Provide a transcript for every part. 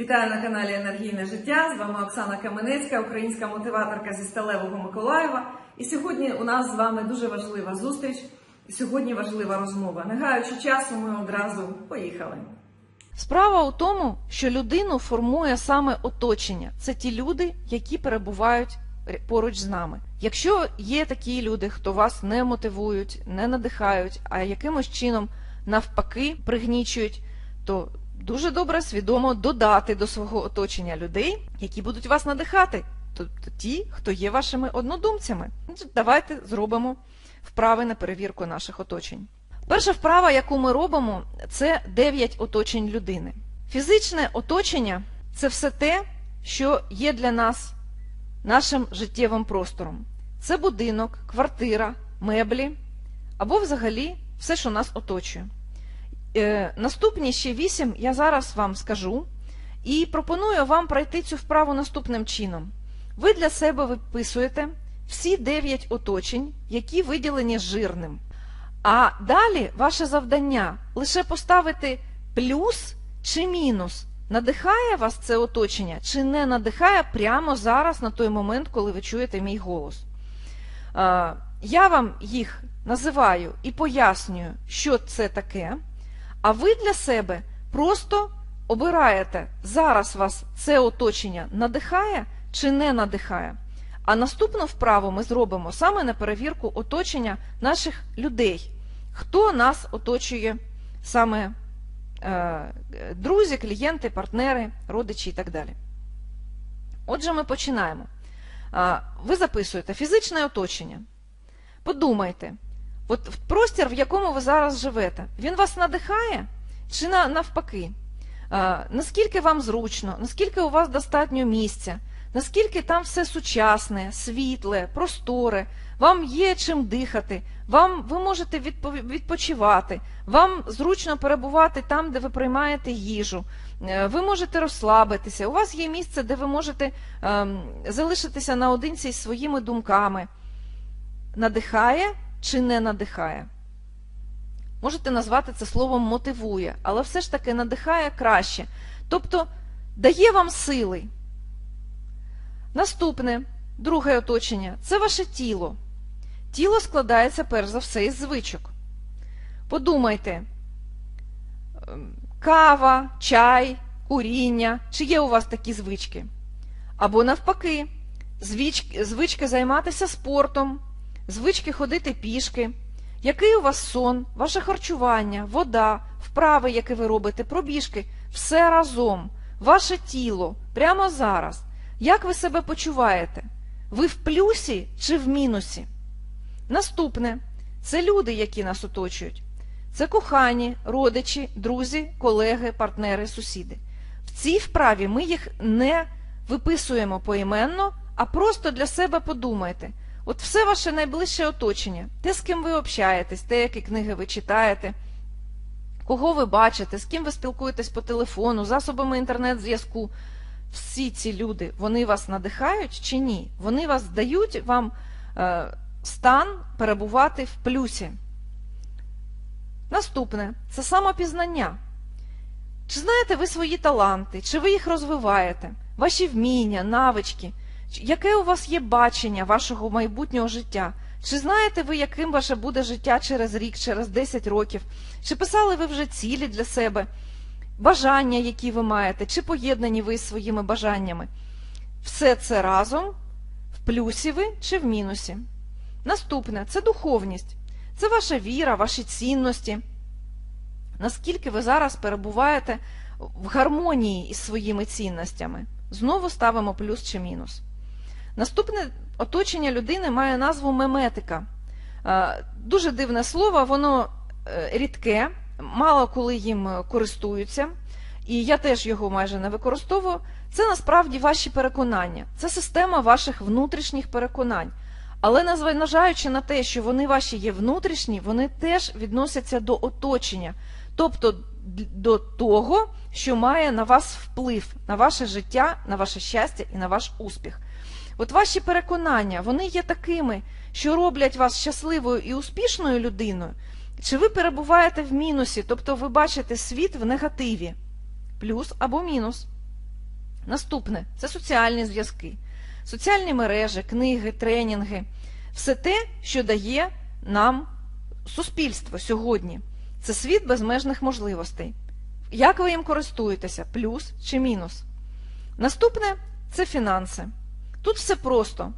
Вітаю на каналі Енергійне життя. З вами Оксана Каменецька, українська мотиваторка зі Сталевого Миколаєва. І сьогодні у нас з вами дуже важлива зустріч. Сьогодні важлива розмова. Не гаючи часу, ми одразу поїхали. Справа у тому, що людину формує саме оточення. Це ті люди, які перебувають поруч з нами. Якщо є такі люди, хто вас не мотивують, не надихають, а якимось чином навпаки пригнічують, то дуже добре свідомо додати до свого оточення людей, які будуть вас надихати. Тобто ті, хто є вашими однодумцями. Ну, Давайте зробимо вправи на перевірку наших оточень. Перша вправа, яку ми робимо, це 9 оточень людини. Фізичне оточення це все те, що є для нас нашим життєвим простором. Це будинок, квартира, меблі або взагалі все, що нас оточує. Е, наступні ще 8 я зараз вам скажу і пропоную вам пройти цю вправу наступним чином. Ви для себе виписуєте всі 9 оточень, які виділені жирним. А далі ваше завдання лише поставити плюс чи мінус. Надихає вас це оточення, чи не надихає прямо зараз, на той момент, коли ви чуєте мій голос. Е, Я вам їх називаю і пояснюю, що це таке, а ви для себе просто обираєте, зараз вас це оточення надихає чи не надихає. А наступну вправу ми зробимо саме на перевірку оточення наших людей. Хто нас оточує саме е, друзі, клієнти, партнери, родичі і так далі. Отже, ми починаємо. Ви записуєте фізичне оточення. Подумайте, от простір, в якому ви зараз живете, він вас надихає чи навпаки? Наскільки вам зручно, наскільки у вас достатньо місця, наскільки там все сучасне, світле, просторе, вам є чим дихати, вам ви можете відпочивати, вам зручно перебувати там, де ви приймаєте їжу, е, ви можете розслабитися, у вас є місце, де ви можете ем, залишитися наодинці зі своїми думками. Надихає чи не надихає? Можете назвати це словом мотивує, але все ж таки надихає краще. Тобто дає вам сили. Наступне, друге оточення це ваше тіло. Тіло складається перш за все із звичок. Подумайте, ем, кава, чай, куріння, чи є у вас такі звички? Або навпаки, звички, звички займатися спортом, звички ходити пішки. Який у вас сон, ваше харчування, вода, вправи, які ви робите, пробіжки, все разом, ваше тіло, прямо зараз. Як ви себе почуваєте? Ви в плюсі чи в мінусі? Наступне це люди, які нас оточують. Це кохані, родичі, друзі, колеги, партнери, сусіди. В цій вправі ми їх не виписуємо поіменно, а просто для себе подумайте. От все ваше найближче оточення, те, з ким ви общаєтесь, те, які книги ви читаєте, кого ви бачите, з ким ви спілкуєтесь по телефону, засобами інтернет-зв'язку. Всі ці люди, вони вас надихають чи ні? Вони вас дають вам е, стан перебувати в плюсі. Наступне це самопізнання. Чи знаєте ви свої таланти, чи ви їх розвиваєте, ваші вміння, навички? Яке у вас є бачення вашого майбутнього життя? Чи знаєте ви, яким ваше буде життя через рік, через 10 років? Чи писали ви вже цілі для себе, бажання, які ви маєте, чи поєднані ви з своїми бажаннями? Все це разом в плюсі ви чи в мінусі? Наступне це духовність, це ваша віра, ваші цінності. Наскільки ви зараз перебуваєте в гармонії із своїми цінностями? Знову ставимо плюс чи мінус. Наступне оточення людини має назву меметика. Е, Дуже дивне слово, воно е, рідке, мало коли їм користуються, і я теж його майже не використовую. Це насправді ваші переконання, це система ваших внутрішніх переконань. Але незважаючи на те, що вони ваші є внутрішні, вони теж відносяться до оточення, тобто до того, що має на вас вплив, на ваше життя, на ваше щастя і на ваш успіх. От ваші переконання, вони є такими, що роблять вас щасливою і успішною людиною, чи ви перебуваєте в мінусі, тобто ви бачите світ в негативі, плюс або мінус. Наступне це соціальні зв'язки, соціальні мережі, книги, тренінги. Все те, що дає нам суспільство сьогодні. Це світ безмежних можливостей. Як ви їм користуєтеся, плюс чи мінус? Наступне це фінанси. Тут все просто.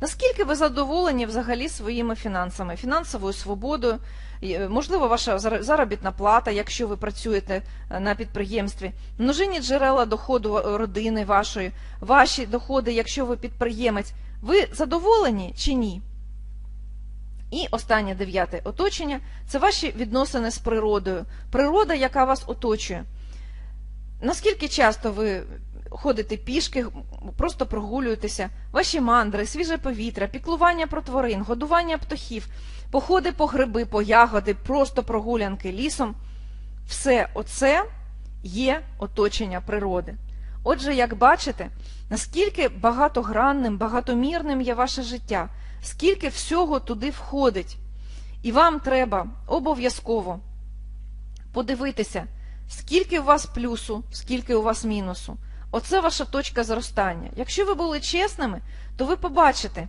Наскільки ви задоволені взагалі своїми фінансами, фінансовою свободою, е, можливо, ваша заробітна плата, якщо ви працюєте е, на підприємстві, множинні джерела доходу е, родини вашої, ваші доходи, якщо ви підприємець, ви задоволені чи ні? І останнє дев'яте оточення це ваші відносини з природою, природа, яка вас оточує. Наскільки часто ви ходите пішки, просто прогулюєтеся, ваші мандри, свіже повітря, піклування про тварин, годування птахів, походи по гриби, по ягоди, просто прогулянки лісом, все оце є оточення природи. Отже, як бачите, наскільки багатогранним, багатомірним є ваше життя, скільки всього туди входить. І вам треба обов'язково подивитися, скільки у вас плюсу, скільки у вас мінусу. Оце ваша точка зростання. Якщо ви були чесними, то ви побачите,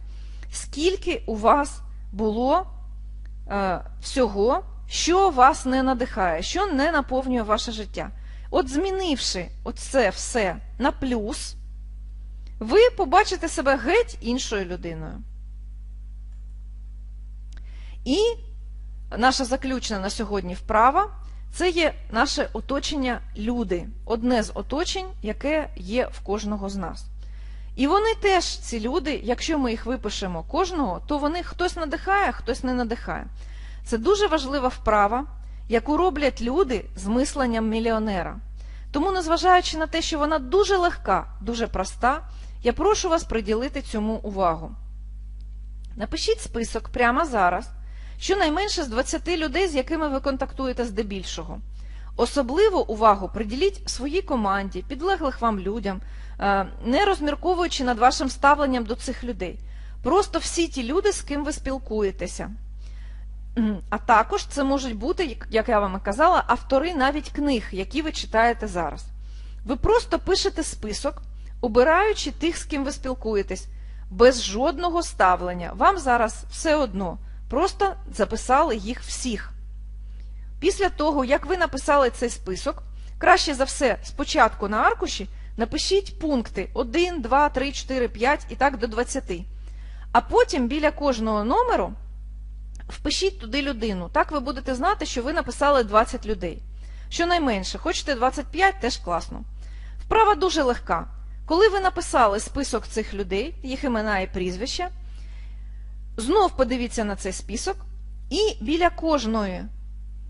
скільки у вас було е, всього, що вас не надихає, що не наповнює ваше життя. От змінивши оце все на плюс, ви побачите себе геть іншою людиною. І наша заключна на сьогодні вправа це є наше оточення люди, одне з оточень, яке є в кожного з нас. І вони теж, ці люди, якщо ми їх випишемо кожного, то вони хтось надихає, хтось не надихає. Це дуже важлива вправа, яку роблять люди з мисленням мільйонера. Тому, незважаючи на те, що вона дуже легка, дуже проста, я прошу вас приділити цьому увагу. Напишіть список прямо зараз, щонайменше з 20 людей, з якими ви контактуєте здебільшого. Особливу увагу приділіть своїй команді, підлеглих вам людям, е, не розмірковуючи над вашим ставленням до цих людей. Просто всі ті люди, з ким ви спілкуєтеся. А також це можуть бути, як- як я вам і казала, автори навіть книг, які ви читаєте зараз. Ви просто пишете список, обираючи тих, з ким ви спілкуєтесь, без жодного ставлення. Вам зараз все одно. Просто записали їх всіх. Після того, як ви написали цей список, краще за все спочатку на аркуші напишіть пункти 1, 2, 3, 4, 5 і так до 20. А потім біля кожного номеру впишіть туди людину. Так ви будете знати, що ви написали 20 людей. Щонайменше, хочете 25, теж класно. Вправа дуже легка. Коли ви написали список цих людей, їх імена і прізвища, знов подивіться на цей список і біля кожної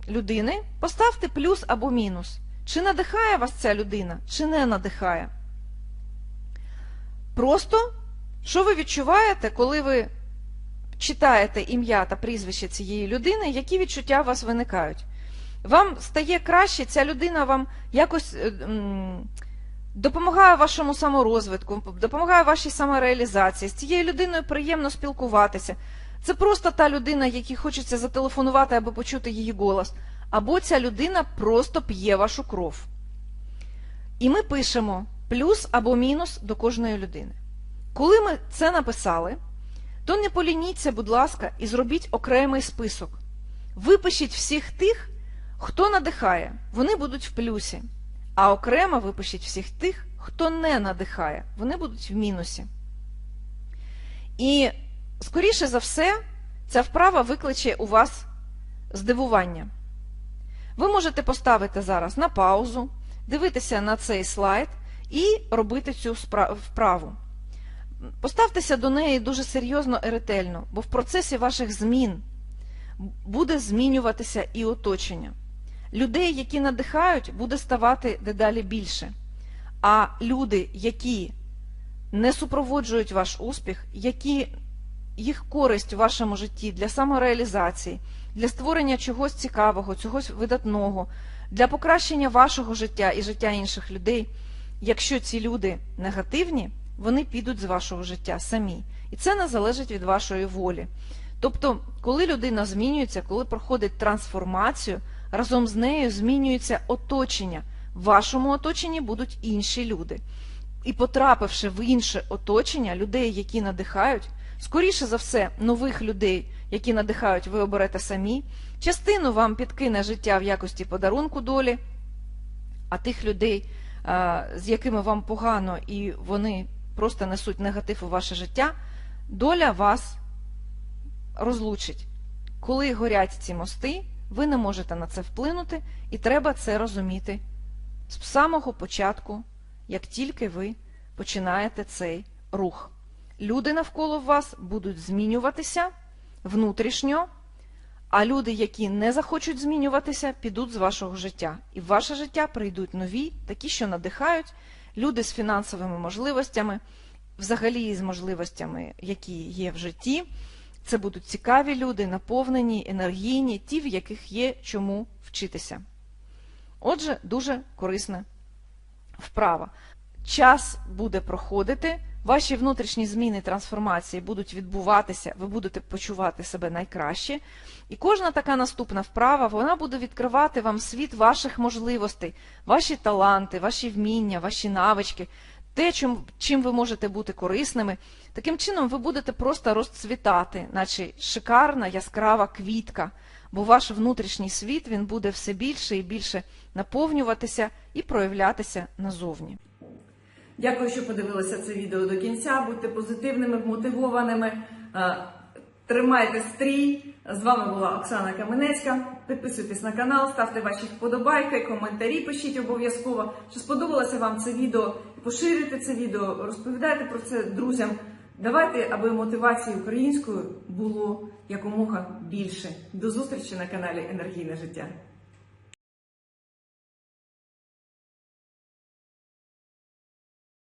людини поставте плюс або мінус. Чи надихає вас ця людина, чи не надихає. Просто, що ви відчуваєте, коли ви читаєте ім'я та прізвище цієї людини, які відчуття у вас виникають? Вам стає краще, ця людина вам якось е, допомагає вашому саморозвитку, допомагає вашій самореалізації. З цією людиною приємно спілкуватися. Це просто та людина, якій хочеться зателефонувати або почути її голос. Або ця людина просто п'є вашу кров. І ми пишемо плюс або мінус до кожної людини. Коли ми це написали, то не полініться, будь ласка, і зробіть окремий список. Випишіть всіх тих, хто надихає, вони будуть в плюсі. А окремо випишіть всіх тих, хто не надихає, вони будуть в мінусі. І, скоріше за все, ця вправа викличе у вас здивування. Ви можете поставити зараз на паузу, дивитися на цей слайд і робити цю вправу. Поставтеся до неї дуже серйозно і ретельно, бо в процесі ваших змін буде змінюватися і оточення. Людей, які надихають, буде ставати дедалі більше. А люди, які не супроводжують ваш успіх, які їх користь у вашому житті для самореалізації, для створення чогось цікавого, чогось видатного, для покращення вашого життя і життя інших людей, якщо ці люди негативні, вони підуть з вашого життя самі. І це не залежить від вашої волі. Тобто, коли людина змінюється, коли проходить трансформацію, разом з нею змінюється оточення. В вашому оточенні будуть інші люди. і потрапивши в інше оточення людей, які надихають, скоріше за все, нових людей, які надихають, ви оберете самі. Частину вам підкине життя в якості подарунку долі, а тих людей, з якими вам погано і вони просто несуть негатив у ваше життя, доля вас розлучить. Коли горять ці мости, ви не можете на це вплинути, і треба це розуміти з самого початку, як тільки ви починаєте цей рух. Люди навколо вас будуть змінюватися внутрішньо, а люди, які не захочуть змінюватися, підуть з вашого життя. І в ваше життя прийдуть нові, такі, що надихають, люди з фінансовими можливостями, взагалі з можливостями, які є в житті. Це будуть цікаві люди, наповнені, енергійні, ті, в яких є чому вчитися. Отже, дуже корисна вправа. Час буде проходити, ваші внутрішні зміни трансформації будуть відбуватися, ви будете почувати себе найкраще. І кожна така наступна вправа вона буде відкривати вам світ ваших можливостей, ваші таланти, ваші вміння, ваші навички, те, чим, чим ви можете бути корисними. Таким чином, ви будете просто розцвітати, наче шикарна яскрава квітка, бо ваш внутрішній світ він буде все більше і більше наповнюватися і проявлятися назовні. Дякую, що подивилися це відео до кінця. Будьте позитивними, мотивованими. Е, Тримайте стрій. З вами була Оксана Каменецька. Підписуйтесь на канал, ставте ваші вподобайки, коментарі пишіть обов'язково. Чи сподобалося вам це відео? Поширюйте це відео, розповідайте про це друзям. Давайте, аби мотивації українською було якомога більше. До зустрічі на каналі Енергійне життя.